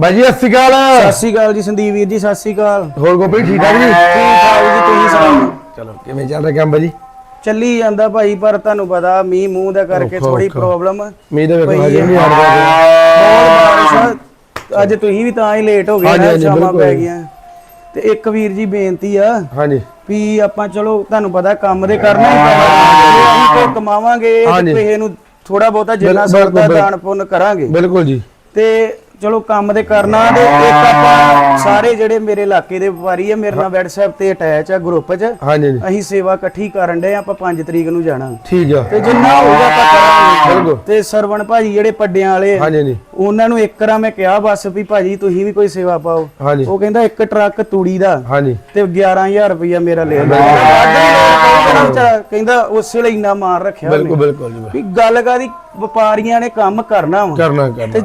ਬਾਈ ਜੀ ਸਤਿ ਸ਼੍ਰੀ ਅਕਾਲ ਸਤਿ ਸ਼੍ਰੀ ਅਕਾਲ ਜੀ ਸੰਦੀਪ ਵੀਰ ਜੀ ਸਤਿ ਸ਼੍ਰੀ ਅਕਾਲ ਹੋਰ ਗੋਪੀ ਠੀਕ ਠਾਕ ਜੀ ਠੀਕ ਠਾਕ ਜੀ ਤੁਸੀਂ ਸੁਣਾਓ ਚਲੋ ਕਿਵੇਂ ਚੱਲ ਰਿਹਾ ਕੰਮ ਬਾਜੀ ਚੱਲੀ ਜਾਂਦਾ ਭਾਈ ਪਰ ਤੁਹਾਨੂੰ ਪਤਾ ਮੀਂਹ ਮੂੰਹ ਦਾ ਕਰਕੇ ਥੋੜੀ। ਪ੍ਰੋਬਲਮ ਮੀਂਹ ਦੇ ਵੇਖੋ ਹਜੇ। ਨਹੀਂ ਹਟਦਾ ਬਹੁਤ ਬਾਰਿਸ਼ ਆ। ਅੱਜ ਤੁਸੀਂ ਵੀ ਤਾਂ ਹੀ ਲੇਟ ਹੋ ਗਏ ਨਾ ਸ਼ਾਮਾਂ। ਪੈ ਗਈਆਂ ਤੇ ਇੱਕ ਵੀਰ ਜੀ ਬੇਨਤੀ ਆ ਹਾਂਜੀ ਵੀ ਆਪਾਂ ਚਲੋ ਤੁਹਾਨੂੰ ਪਤਾ ਕੰਮ ਦੇ ਕਰਨਾ ਹੀ ਪੈਣਾ ਅਸੀਂ ਕਮਾਵਾਂਗੇ। ਤੇ ਕਿਸੇ ਨੂੰ ਥੋੜਾ ਬਹੁਤਾ ਜਿੰਨਾ ਸਰਦਾ। ਦਾਨ ਪੁੰਨ ਕਰਾਂਗੇ ਬਿਲਕੁਲ ਜੀ ਤੇ ਚਲੋ ਕੰਮ ਦੇ ਕਰਨਾ ਤੇ ਇੱਕ ਆਪਾਂ ਸਾਰੇ ਜਿਹੜੇ ਮੇਰੇ ਇਲਾਕੇ ਦੇ ਵਪਾਰੀ ਆ ਮੇਰੇ ਨਾਲ WhatsApp ਤੇ ਅਟੈਚ ਆ ਗਰੁੱਪ 'ਚ। ਹਾਂਜੀ ਜੀ ਅਸੀਂ ਸੇਵਾ ਇਕੱਠੀ ਕਰਨ ਦੇ ਆਪਾਂ 5 ਤਰੀਕ ਨੂੰ ਜਾਣਾ। ਠੀਕ ਆ। ਤੇ ਜਿੰਨਾ ਹੋਊਗਾ ਆਪਾਂ ਕਰਾਂਗੇ ਬਿਲਕੁਲ। ਤੇ ਸਰਵਣ ਭਾਜੀ ਜਿਹੜੇ ਪੱਡਿਆਂ ਵਾਲੇ ਆ, ਹਾਂਜੀ ਜੀ ਉਹਨਾਂ ਨੂੰ ਇੱਕ ਰਾਂ ਮੈਂ ਕਿਹਾ ਬਸ ਵੀ ਭਾਜੀ ਤੁਸੀਂ ਵੀ ਕੋਈ ਸੇਵਾ ਪਾਓ। ਹਾਂਜੀ। ਉਹ ਕਹਿੰਦਾ ਇੱਕ ਟਰੱਕ ਤੂੜੀ ਦਾ ਹਾਂਜੀ। ਤੇ 11000 ਰੁਪਇਆ ਮੇਰਾ ਲੈ ਲਿਆ। ਕਹਿੰਦਾ ਉਸੇ ਲਈ ਇੰਨਾ ਮਾਰ ਰੱਖਿਆ ਬਿਲਕੁਲ ਉਹਨੇ। ਬਿਲਕੁਲ ਜੀ ਵੀ ਗੱਲ ਕਾਦੀ ਵਪਾਰੀਆਂ ਨੇ ਕੰਮ ਕਰਨਾ ਵਾ। ਕਰਨਾ ਕਰਨਾ।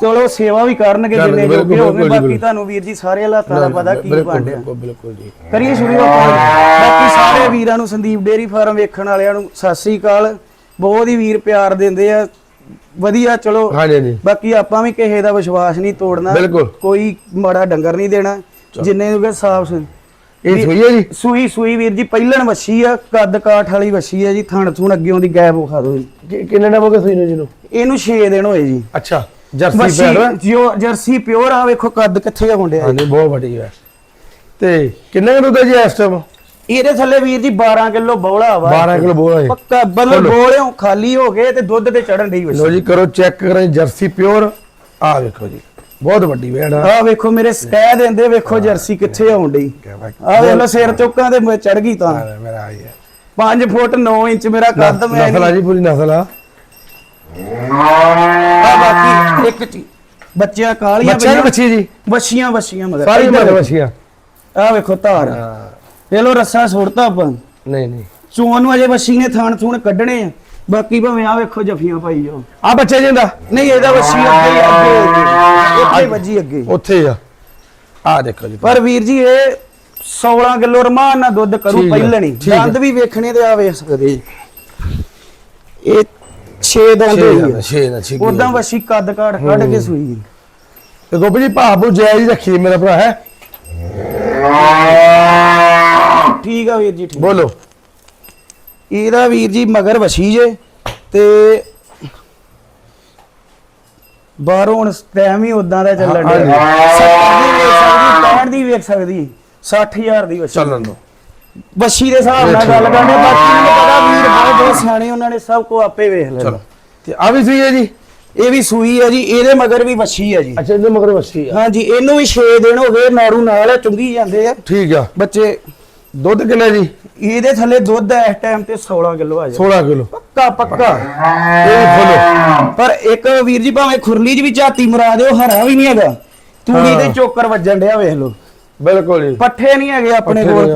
ਚਲੋ ਸੇਵਾ ਵੀ ਕਰਨਗੇ ਜਿੰਨੇ ਜੋਗੇ ਹੋਵੇ ਬਾਕੀ ਤੁਹਾਨੂੰ ਵੀਰ ਜੀ ਸਾਰੇ ਹਾਲਾਤਾਂ ਦਾ ਪਤਾ ਕੀ ਬਣਿਆ ਬਿਲਕੁਲ ਜੀ। ਕਰੀਏ ਸ਼ੁਰੂ ਆਪਾਂ ਬਾਕੀ ਸਾਰੇ ਵੀਰਾਂ ਨੂੰ ਸੰਦੀਪ ਡੇਰੀ ਫਾਰਮ ਵੇਖਣ ਵਾਲਿਆਂ ਨੂੰ ਸਤਿ ਸ੍ਰੀ ਅਕਾਲ। ਬਹੁਤ ਹੀ ਵੀਰ ਪਿਆਰ ਦਿੰਦੇ ਆ। ਵਧੀਆ ਚਲੋ। ਹਾਂਜੀ ਜੀ ਬਾਕੀ ਆਪਾਂ ਵੀ ਕਿਸੇ ਦਾ ਵਿਸ਼ਵਾਸ ਨਹੀਂ ਤੋੜਨਾ। ਕੋਈ ਮਾੜਾ ਡੰਗਰ ਨਹੀਂ ਦੇਣਾ। ਜਿੰਨੇ ਨੂੰ ਸਾਫ਼ ਇਹ ਸੋਈ ਹੈ ਜੀ? ਸੂਈ ਸੂਈ ਵੀਰ ਜੀ ਪਹਿਲਣ ਵੱਛੀ ਆ। ਕੱਦ ਕਾਠ ਵਾਲੀ ਵੱਛੀ ਆ ਜੀ। ਥਣ ਥੁਣ ਅੱਗਿਓਂ ਦੀ ਗੈਪ ਵਿਖਾ ਦਿਓ ਜੀ। ਕਿ- ਕਿੰਨੇ ਟਾਈਮ ਹੋ ਸੋਈ ਨੂੰ ਜੀ ਨੂੰ? ਇਹਨੂੰ 6 ਦਿਨ ਹੋਏ ਜੀ। ਅੱਛਾ। ਜਰਸੀ ਪੈਰ ਜਿਓ ਜਰਸੀ ਪਿਓਰ ਆ ਵੇਖੋ ਕੱਦ ਕਿੱਥੇ ਆ। ਮੁੰਡਿਆ ਹਾਂਜੀ ਬਹੁਤ ਵੱਡੀ ਹੈ ਤੇ ਕਿੰਨੇ ਕਿਲੋ ਦਾ ਜੀ ਇਸ ਟਾਈਮ ਇਹਦੇ ਥੱਲੇ ਵੀਰ ਜੀ 12 ਕਿਲੋ ਬੌਲਾ ਵਾ। 12 ਕਿਲੋ ਬੋਲਾ ਹੈ ਪੱਕਾ ਬਦਲ ਬੋਲਿਓ ਖਾਲੀ ਹੋ ਗਏ ਤੇ ਦੁੱਧ ਤੇ ਚੜਨ ਡਈ ਲੋ ਜੀ ਕਰੋ ਚੈੱਕ ਕਰਾਂ ਜਰਸੀ ਪਿਓਰ। ਆ ਵੇਖੋ ਜੀ ਬਹੁਤ ਵੱਡੀ ਵੇੜ ਆ। ਆ ਵੇਖੋ ਮੇਰੇ ਸਟੈ ਦਿੰਦੇ ਵੇਖੋ ਜਰਸੀ ਕਿੱਥੇ ਆਉਣ ਬਾਤ ਆ ਵੇਖ ਲੋ ਸਿਰ ਚੁੱਕਾਂ ਤੇ ਚੜ ਗਈ ਤਾਂ। ਮੇਰਾ ਆਈ ਹੈ 5 ਫੁੱਟ 9 ਇੰਚ ਮੇਰਾ ਕੱਦ ਮੈਂ ਨਸਲ ਆ ਜੀ ਪੂਰੀ ਨਸਲ ਆ। ਆ ਬਾਕੀ ਇੱਕ ਚੀਜ਼ ਬੱਚਿਆਂ ਕਾਲੀਆਂ ਬੱਚਾ ਜੀ ਬੱਚੀ ਜੀ? ਬੱਛੀਆਂ ਬੱਛੀਆਂ ਮਗਰ। ਸਾਰੀ ਇੱਧਰ ਮਰ ਵੇਖੋ। ਬੱਚੀਆਂ। ਆ ਵੇਖੋ ਧਾਰ। ਇਹ ਲੋ ਰੱਸਾ ਸੁੱਟਤਾ ਆਪਾਂ। ਨਹੀਂ ਨਹੀਂ। ਚੋਣ ਨੂੰ ਅਜੇ ਬੱਛੀ ਨੇ ਥਾਣ ਥੂਣ ਕੱਢਣੇ ਆ। ਬਾਕੀ ਭਾਵੇਂ ਆ ਵੇਖੋ ਜਫੀਆਂ ਪਾਈ ਜਾਓ। ਆ ਬੱਚਾ ਜਿੰਦਾ? ਨਹੀਂ ਇਹਦਾ ਬੱਛੀ ਅੱਗੇ ਹੀ ਅੱਗੇ। ਇੱਥੇ ਵੱਜੀ ਅੱਗੇ। ਉੱਥੇ ਆ। ਆ ਦੇਖੋ ਜੀ। ਪਰ ਵੀਰ ਜੀ ਇਹ 16 ਕਿਲੋ ਰਮਾਨ ਨਾਲ ਦੁੱਧ ਕਰੂ ਪਹਿਲਣ। ਦੰਦ ਵੀ ਵੇਖਣੇ ਤੇ ਆ ਵੇਖ ਸਕਦੇ। ਇਹ 6 ਦੰਦ ਹੋਈ ਹੈ ਛੇ ਨਾ ਛੇ ਉਦਾਂ ਵਸ਼ੀ ਕੱਦ ਕਾੜ ਕੱਢ ਕੇ ਸੂਈ ਹੈ। ਤੇ ਗੋਪੀ ਜੀ ਭਾਬੂ ਜਾਇਜ਼ ਰੱਖੀ ਮੇਰਾ ਭਰਾ ਹੈ? ਠੀਕ ਆ ਵੀਰ ਜੀ ਠੀਕ। ਬੋਲੋ। ਇਹਦਾ ਵੀਰ ਜੀ ਮਗਰ ਵਸ਼ੀ ਜੇ ਤੇ ਬਾਹਰੋਂ ਹੁਣ ਟਾਈਮ ਹੀ ਉਦਾਂ ਦਾ ਚੱਲਣ ਡਿਆ। 70 ਦੀ ਵੇਖ ਸਕਦੀ 65 ਦੀ ਵੇਖ ਸਕਦੀ 60000 ਦੀ ਵਸ਼ੀ। ਚੱਲਣ ਦੋ। ਵਸ਼ੀ ਦੇ ਹਿਸਾਬ ਨਾਲ ਗੱਲ ਕਰਨੇ ਬਾਕੀ ਮੈਨੂੰ ਪਤਾ ਵੀਰ ਬਹੁਤ ਸਿਆਣੇ ਉਹਨਾਂ ਨੇ ਸਭ ਕੋ ਆਪੇ ਵੇਖ ਲੈਣਾ। ਚਲੋ। ਤੇ ਆ ਵੀ ਸਹੀ ਹੈ ਜੀ? ਇਹ ਵੀ ਸੂਈ ਹੈ ਜੀ ਇਹਦੇ ਮਗਰ ਵੀ ਵਸ਼ੀ ਹੈ ਜੀ। ਅੱਛਾ ਇਹਦੇ ਮਗਰ ਵਸੀ ਆ। ਹਾਂਜੀ ਇਹਨੂੰ ਵੀ 6 ਦਿਨ ਹੋ ਗਏ ਨਾੜੂ ਨਾਲ ਚੁੰਗੀ ਜਾਂਦੇ ਆ। ਠੀਕ ਆ। ਬੱਚੇ ਦੁੱਧ ਕਿੰਨਾ ਜੀ? ਇਹਦੇ ਥੱਲੇ ਦੁੱਧ ਇਸ ਟਾਈਮ ਤੇ 16 ਕਿਲੋ ਆ ਜਾ 16 ਕਿਲੋ। ਪੱਕਾ ਪੱਕਾ। ਇਹ ਖੋਲੋ। ਪਰ ਇੱਕ ਵੀਰ ਜੀ ਭਾਵੇਂ ਖੁਰਲੀ 'ਚ ਵੀ ਝਾਤੀ ਮਰਾ ਦਿਓ ਹਰਾ ਵੀ ਨਹੀਂ ਹੈਗਾ। ਤੂੜੀ। ਤੇ ਚੋਕਰ ਵੱਜਣ ਡਿਆ ਵੇਖ ਲਓ। ਬਿਲਕੁਲ ਜੀ। ਪੱਠੇ ਨਹੀਂ ਹੈਗੇ ਆਪਣੇ ਕੋਲ।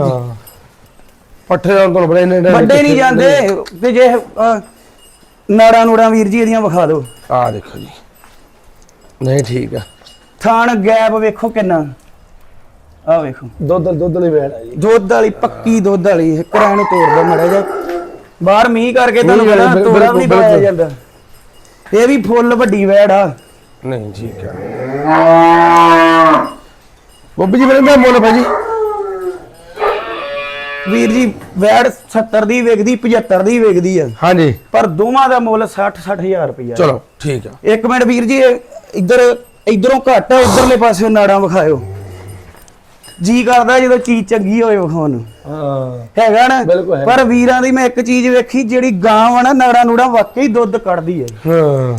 ਪੱਠੇ ਦਾ ਤੁਹਾਨੂੰ ਬੜੇ ਨੇ ਵੱਡੇ ਨਹੀਂ ਜਾਂਦੇ। ਤੇ ਜੇ ਨਾੜਾਂ ਨੂੜਾਂ ਵੀਰ ਜੀ ਇਹਦੀਆਂ ਵਿਖਾ ਦਿਓ। ਆ ਦੇਖੋ ਜੀ। ਨਹੀਂ ਠੀਕ ਆ। ਥਾਣ ਗੈਪ ਵੇਖੋ ਕਿੰਨਾ। ਆ ਵੇਖੋ। ਦੁੱਧ ਦੁੱਧ ਲਈ ਵੇੜ ਆ ਜੀ। ਦੁੱਧ ਵਾਲੀ ਪੱਕੀ ਦੁੱਧ ਵਾਲੀ। ਇੱਕ ਰਾਂ ਨੂੰ ਤੋੜ ਦੋ ਮੜਾ ਜਾ ਬਾਹਰ ਮੀਂਹ ਕਰਕੇ ਤੁਹਾਨੂੰ ਪਤਾ ਤੋੜਾ ਵੀ ਨਹੀਂ। ਪਾਇਆ ਜਾਂਦਾ। ਇਹ ਵੀ ਫੁੱਲ ਵੱਡੀ ਵੈੜ ਆ। ਨਹੀਂ ਠੀਕ ਆ। ਬੱਬੀ ਜੀ ਮੇਰੇ ਦਾ ਮੁੱਲ ਭਾਜੀ। ਵੀਰ ਜੀ ਵੈੜ 70 ਦੀ ਵਿਕਦੀ 75 ਦੀ ਵਿਕਦੀ ਆ। ਹਾਂਜੀ। ਪਰ ਦੋਵਾਂ ਦਾ ਮੁੱਲ 60 60000 ਰੁਪਇਆ ਚਲੋ ਠੀਕ ਆ। ਇੱਕ ਮਿੰਟ ਵੀਰ ਜੀ ਇੱਧਰ ਇਧਰੋਂ ਘੱਟ ਆ ਉਧਰਲੇ ਪਾਸੇ ਨਾੜਾਂ ਵਿਖਾਇਓ। ਜੀ ਕਰਦਾ ਜਦੋਂ ਚੀਜ਼ ਚੰਗੀ ਹੋਏ ਵਿਖਾਉਣ। ਨੂੰ ਹਾਂ। ਹੈਗਾ ਨਾ? ਹੈ। ਪਰ ਵੀਰਾਂ ਦੀ ਮੈਂ ਇੱਕ ਚੀਜ਼ ਵੇਖੀ ਜਿਹੜੀ ਗਾਂ ਆ ਨਾ ਨਾੜਾਂ ਨੂੜਾਂ ਵਾਕਈ ਦੁੱਧ ਕੱਢਦੀ ਹੈ। ਹਾਂ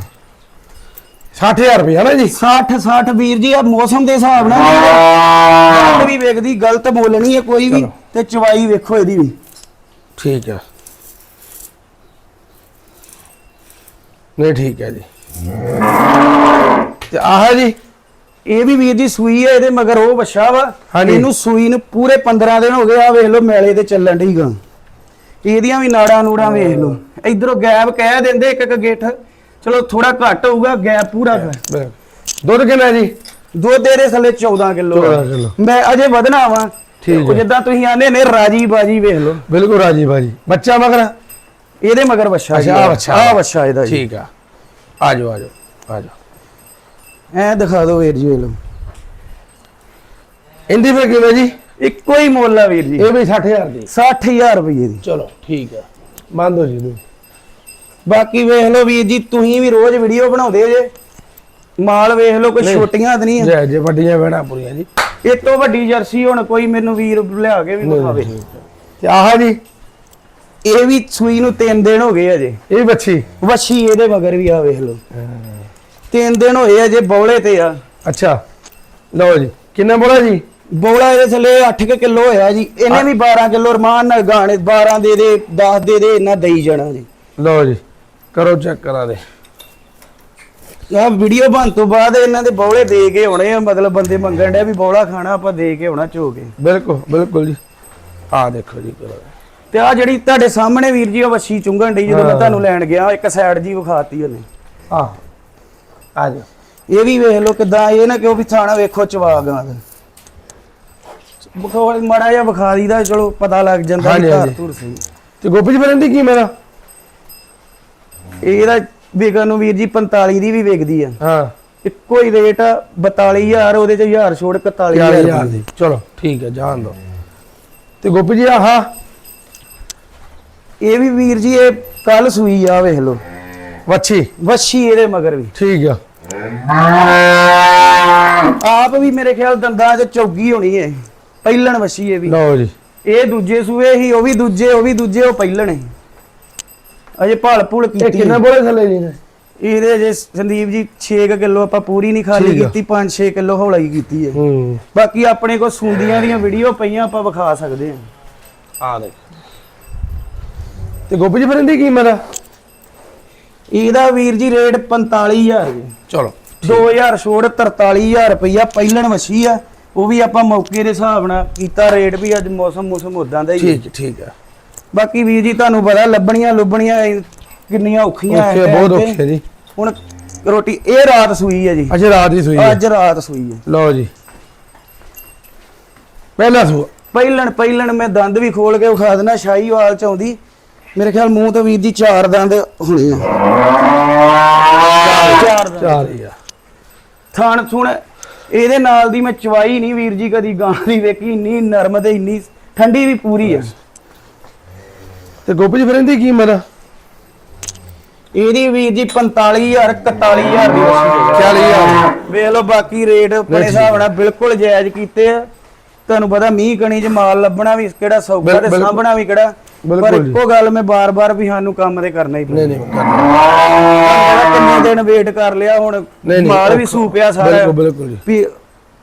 60000 ਰੁਪਏ ਨਾ ਜੀ? 60 60 ਵੀਰ ਜੀ ਆ ਮੌਸਮ ਦੇ ਹਿਸਾਬ ਨਾਲ ਗਲਤ ਵੀ ਵੇਖਦੀ ਗਲਤ ਮੁੱਲ ਨਹੀਂ ਹੈ ਕੋਈ ਵੀ। ਤੇ ਚਵਾਈ ਵੇਖੋ ਇਹਦੀ ਵੀ। ਠੀਕ ਆ। ਨਹੀਂ ਠੀਕ ਹੈ ਜੀ। ਤੇ ਆਹ ਜੀ। ਇਹ ਵੀ ਵੀਰ ਜੀ ਸੂਈ ਹੈ ਇਹਦੇ ਮਗਰ ਉਹ ਵੱਛਾ ਵਾ। ਹਾਂਜੀ। ਇਹਨੂੰ ਸੂਈ ਨੂੰ ਪੂਰੇ 15 ਦਿਨ ਹੋ ਗਏ ਆ ਵੇਖ ਲਓ ਮੇਲੇ ਤੇ ਚੱਲਣ ਢੀ ਗਾ। ਇਹਦੀਆਂ ਵੀ ਨਾੜਾਂ ਨੂੜਾਂ ਵੇਖ ਲਓ। ਇਧਰੋਂ ਗੈਪ ਕਹਿ ਦਿੰਦੇ ਇੱਕ ਇੱਕ ਗਿੱਠ। ਚਲੋ ਥੋੜਾ ਘੱਟ ਹੋਊਗਾ ਗੈਪ ਪੂਰਾ ਹੈ। ਬਿਲਕੁਲ। ਦੁੱਧ ਕਿੰਨਾ ਜੀ? ਦੁੱਧ ਇਹਦੇ ਥੱਲੇ 14 ਕਿਲੋ 14 ਕਿੱਲੋ। ਮੈਂ ਅਜੇ ਵਧਣਾ ਵਾ। ਠੀਕ ਹੈ। ਜਿੱਦਾਂ ਤੁਸੀਂ ਆਨੇ ਨੇ ਰਾਜੀ ਬਾਜੀ ਵੇਖ ਲਓ। ਬਿਲਕੁਲ ਰਾਜੀ ਭਾਜੀ ਬੱਚਾ ਮਗਰ? ਇਹਦੇ ਮਗਰ ਵੱਛਾ ਅੱਛਾ, ਵੱਛਾ। ਆ ਵੱਛਾ ਇਹਦਾ ਜੀ। ਠੀਕ ਆ। ਆ ਜਾਓ ਆ ਜਾਓ ਆ ਜਾਓ ਐ ਦਿਖਾ ਦਿਓ ਵੀਰ ਜੀ ਵੇਖ ਲਓ। ਇਹਦੀ ਫਿਰ ਕਿਵੇਂ ਜੀ? ਇੱਕੋ ਹੀ ਮੁੱਲ ਆ ਵੀਰ ਜੀ। ਇਹ ਵੀ 60000 ਦੀ। 60000 ਰੁਪਏ ਦੀ। ਚਲੋ ਠੀਕ ਹੈ ਬੰਦ ਹੋ ਜੀ। ਬਾਕੀ ਵੇਖ ਲਓ ਵੀਰ ਜੀ ਤੁਸੀਂ ਵੀ ਰੋਜ਼ ਵੀਡੀਓ ਬਣਾਉਂਦੇ ਜੇ। ਮਾਲ ਵੇਖ ਲਓ ਕੋਈ। ਛੋਟੀਆਂ ਤਾਂ ਨਹੀਂ ਜੈ ਜੇ ਵੱਡੀਆਂ ਬਹਿਣਾ ਪੂਰੀਆਂ ਜੀ। ਇਹ ਤੋਂ ਵੱਡੀ ਜਰਸੀ ਹੁਣ ਕੋਈ ਮੈਨੂੰ ਵੀਰ ਲਿਆ ਕੇ ਵੀ ਦਿਖਾਵੇ ਤੇ ਆਹ ਜੀ। ਇਹ ਵੀ ਸੂਈ ਨੂੰ 3 ਦਿਨ ਹੋ ਗਏ ਅਜੇ। ਇਹ ਬੱਚੀ ਵੱਛੀ? ਇਹਦੇ ਮਗਰ ਵੀ ਆ ਵੇਖ ਲਓ। 3 ਦਿਨ ਹੋਏ ਅਜੇ ਬੌਲੇ ਤੇ ਆ। ਅੱਛਾ। ਲਓ ਜੀ। ਕਿੰਨਾ ਬੋਲਾ ਜੀ? ਬੌਲਾ ਇਹਦੇ ਥੱਲੇ 8 ਕਿਲੋ ਹੋਇਆ ਜੀ। ਇਹਨੇ ਵੀ 12 ਕਿਲੋ ਰਮਾਨ ਨਾਲ ਗਾਣੇ 12 ਦੇ ਦੇ 10 ਦੇ ਦੇ ਇਹਨਾਂ ਦਈ ਜਾਣਾ ਜੀ। ਲਓ ਜੀ। ਕਰੋ ਚੈੱਕ ਕਰਾ ਦੇ। ਆ ਵੀਡੀਓ ਬਣ ਤੋਂ ਬਾਅਦ ਇਹਨਾਂ ਦੇ ਬੌਲੇ ਦੇ ਕੇ ਆਉਣੇ ਆ ਮਤਲਬ ਬੰਦੇ ਮੰਗਣ ਡਿਆ ਵੀ ਬੌਲਾ ਖਾਣਾ ਆਪਾਂ ਦੇ ਕੇ ਆਉਣਾ ਚੋ ਕੇ ਬਿਲਕੁਲ ਬਿਲਕੁਲ ਜੀ। ਆ ਦੇਖੋ ਜੀ ਤੇ ਆ ਜਿਹੜੀ ਤੁਹਾਡੇ ਸਾਹਮਣੇ ਵੀਰ ਜੀ ਉਹ ਵੱਛੀ ਚੁੰਗਣ ਡਈ ਜਦੋਂ ਮੈਂ। ਤੁਹਾਨੂੰ ਲੈਣ ਗਿਆ ਇੱਕ ਸਾਈਡ ਜੀ ਵਿਖਾਤੀ ਉਹਨੇ। ਆ ਆ ਜਾ ਇਹ ਵੀ ਵੇਖ ਲਓ ਕਿਦਾਂ ਇਹ ਨਾ ਕਿਉਂ ਵੀ ਥਾਣਾ ਵੇਖੋ ਚਵਾ ਗਾਂ ਬਖੋਲ ਮੜਾ ਜਿਹਾ ਵਿਖਾ ਦੀਦਾ ਚਲੋ ਪਤਾ ਲੱਗ ਜਾਂਦਾ ਘਰ ਸਹੀ। ਤੇ ਗੋਪੀ ਜੀ ਬਰੰਦੀ ਕੀ ਮੇਰਾ? ਇਹਦਾ ਵਿਕਣ ਨੂੰ ਵੀਰ ਜੀ 45 ਦੀ ਵੀ ਵਿਕਦੀ ਆ। ਹਾਂ। ਇੱਕੋ ਹੀ ਰੇਟ ਆ 42000 ਉਹਦੇ ਚ 1000 ਛੋੜ 41000 40000 ਦੀ। ਚਲੋ ਠੀਕ ਹੈ ਜਾਣ ਦੋ। ਤੇ ਗੋਪੀ ਜੀ ਆਹ। ਇਹ ਵੀ ਵੀਰ ਜੀ ਇਹ ਕੱਲ ਸੂਈ ਆ ਵੇਖ ਲਓ। ਵੱਛੀ। ਵੱਛੀ ਇਹਦੇ ਮਗਰ ਵੀ। ਠੀਕ ਆ। ਆਪ ਵੀ ਮੇਰੇ ਖਿਆਲ ਦੰਦਾਂ 'ਚ ਚੌਗੀ ਹੋਣੀ ਹੈ ਪਹਿਲਣ ਵੱਛੀ ਇਹ ਵੀ। ਲਓ ਜੀ। ਇਹ ਦੂਜੇ ਸੂਏ ਹੀ ਉਹ ਵੀ ਦੂਜੇ ਉਹ ਵੀ ਦੂਜੇ ਉਹ ਪਹਿਲਣ ਹੈ ਅਜੇ ਭਾਲ ਭੁਲ ਇਹ ਕੀਤੀ ਕਿੰਨਾ ਬੋਲੇ ਥੱਲੇ ਜੀ ਨੇ ਇਹਦੇ ਜੇ ਸੰਦੀਪ ਜੀ 6 ਕਿਲੋ ਆਪਾਂ ਪੂਰੀ ਨਹੀਂ ਖਾਲੀ ਠੀਕ ਆ। ਕੀਤੀ 5-6 ਕਿਲੋ ਹੌਲਾ ਹੀ ਕੀਤੀ ਹੈ। ਹੂੰ। ਬਾਕੀ ਆਪਣੇ ਕੋਲ ਸੁੰਦੀਆਂ ਦੀਆਂ ਵੀਡੀਓ ਪਈਆਂ ਆਪਾਂ ਵਿਖਾ ਸਕਦੇ ਹਾਂ। ਆ ਦੇਖ ਤੇ ਗੋਪੀ ਜੀ ਬਰੰਦੀ ਕੀ ਮੇਰਾ ਇਹਦਾ ਵੀਰ ਜੀ ਰੇਟ 45000 ਜੀ। ਚਲੋ 2000 ਛੋੜ 43000 ਰੁਪਈਆ ਪਹਿਲਣ ਵਸੀ ਆ। ਉਹ ਵੀ ਆਪਾਂ ਮੌਕੇ ਦੇ ਹਿਸਾਬ ਨਾਲ ਕੀਤਾ ਰੇਟ ਵੀ ਅੱਜ ਮੌਸਮ ਮੌਸਮ ਉਦਾਂ ਦਾ ਹੀ ਹੈ। ਠੀਕ ਠੀਕ ਹੈ ਬਾਕੀ ਵੀਰ ਜੀ ਤੁਹਾਨੂੰ ਪਤਾ ਲੱਭਣੀਆਂ ਲੁੱਬਣੀਆਂ ਇਹ ਕਿੰਨੀਆਂ ਔਖੀਆਂ ਹੈ ਬਹੁਤ। ਔਖੇ ਜੀ। ਹੁਣ ਰੋਟੀ ਇਹ ਰਾਤ ਸੂਈ ਹੈ ਜੀ। ਅੱਛਾ ਰਾਤ ਦੀ ਸੂਈ ਹੈ। ਅੱਜ ਰਾਤ ਸੂਈ ਹੈ। ਲਓ ਜੀ। ਪਹਿਲਾ ਸੂ ਪਹਿਲਣ ਪਹਿਲਣ ਮੈਂ ਦੰਦ ਵੀ ਖੋਲ ਕੇ ਵਿਖਾ ਦੇਣਾ ਸ਼ਾਹੀਵਾਲ ਚ ਆਉਂਦੀ। ਮੇਰੇ ਖਿਆਲ ਮੂੰਹ ਤੋਂ ਵੀਰ ਦੀ ਚਾਰ ਦੰਦ ਹੋਣੇ ਆ। ਚਾਰ। ਦੰਦ। ਚਾਰ ਹੀ ਆ। ਥਣ ਥੁਣ ਇਹਦੇ ਨਾਲ ਦੀ ਮੈਂ ਚਵਾਈ ਨਹੀਂ ਵੀਰ ਜੀ ਕਦੀ ਗਾਂ ਦੀ ਵੇਖੀ ਇੰਨੀ ਨਰਮ ਤੇ ਇੰਨੀ ਠੰਡੀ ਵੀ ਪੂਰੀ ਆ। ਤੇ ਗੋਪੀ ਜੀ ਬਰੰਦੀ ਕੀ ਮੇਰਾ ਇਹਦੀ ਵੀਰ ਜੀ 45000 41000 ਦੀ ਵਸੀ 40000 ਵੇਖ ਲਓ ਬਾਕੀ ਰੇਟ ਆਪਣੇ ਨਹੀਂ, ਹਿਸਾਬ ਨਾਲ ਬਿਲਕੁਲ ਜਾਇਜ਼ ਕੀਤੇ ਆ। ਤੁਹਾਨੂੰ ਪਤਾ ਮੀਂਹ ਕਣੀ ਚ ਮਾਲ ਲੱਭਣਾ ਵੀ ਕਿਹੜਾ ਸੌਖਾ ਤੇ। ਸਾਂਭਣਾ ਵੀ ਕਿਹੜਾ। ਪਰ। ਇੱਕੋ ਗੱਲ ਮੈਂ ਬਾਰ-ਬਾਰ ਵੀ ਸਾਨੂੰ ਕੰਮ ਤੇ ਕਰਨਾ ਹੀ ਨਹੀਂ ਪੈਂਦਾ ਨਹੀਂ ਕਰਨਾ। ਕਿੰਨੇ ਦਿਨ ਵੇਟ ਕਰ ਲਿਆ ਹੁਣ? ਨਹੀਂ, ਨਹੀਂ, ਮਾਲ ਵੀ। ਸੂਪਿਆ ਸਾਰਾ। ਬਿਲਕੁਲ ਬਿਲਕੁਲ ਜੀ।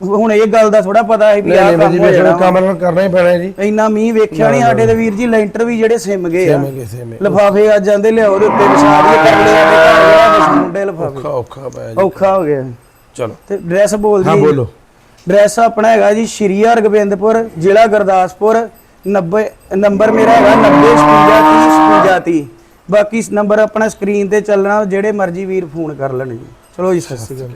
ਹੁਣ ਇਹ ਗੱਲ ਦਾ ਥੋੜਾ ਪਤਾ ਹੈ ਵੀ ਨਹੀਂ ਕੰਮ ਹੋ ਜਾਣਾ ਕੰਮ ਨਾਲ ਕਰਨਾ ਹੀ ਪੈਣਾ ਜੀ। ਇੰਨਾ ਮੀਂਹ ਵੇਖਿਆ ਨਹੀਂ ਸਾਡੇ ਤੇ ਵੀਰ ਜੀ ਲੈਂਟਰ ਵੀ ਜਿਹੜੇ ਸਿਮ ਗਏ ਆ। ਹੈ ਹੈ ਲਫਾਫੇ ਅੱਜ ਜਾਂਦੇ ਲਿਆਓ ਦੇ ਉੱਤੇ ਵਿਛਾ ਦਈਏ ਕਰ ਲਿਆ ਤੇ ਘਰ ਗਿਆ ਕੁਛ ਮੁੰਡੇ ਲਫਾਫੇ। ਔਖਾ ਔਖਾ ਪਿਆ ਜੀ। ਔਖਾ ਹੋ ਗਿਆ। ਚਲੋ। ਤੇ ਡਰੈਸ ਬੋਲ ਹਾਂ ਜੀ। ਬੋਲੋ। ਡਰੈਸ ਆਪਣਾ ਹੈਗਾ ਜੀ ਸ਼੍ਰੀ ਹਰਗੋਬਿੰਦਪੁਰ ਜ਼ਿਲ੍ਹਾ ਗੁਰਦਾਸਪੁਰ 90 ਨੰਬਰ ਮੇਰਾ ਹੈਗਾ 90 ਬਾਕੀ ਨੰਬਰ ਆਪਣਾ ਸਕਰੀਨ ਤੇ ਚੱਲਣਾ ਜਿਹੜੇ ਮਰਜ਼ੀ ਵੀਰ ਫੋਨ ਕਰ ਲੈਣ ਜੀ। ਚਲੋ ਜੀ ਸਤਿ ਸ਼੍ਰੀ ਅਕਾਲ।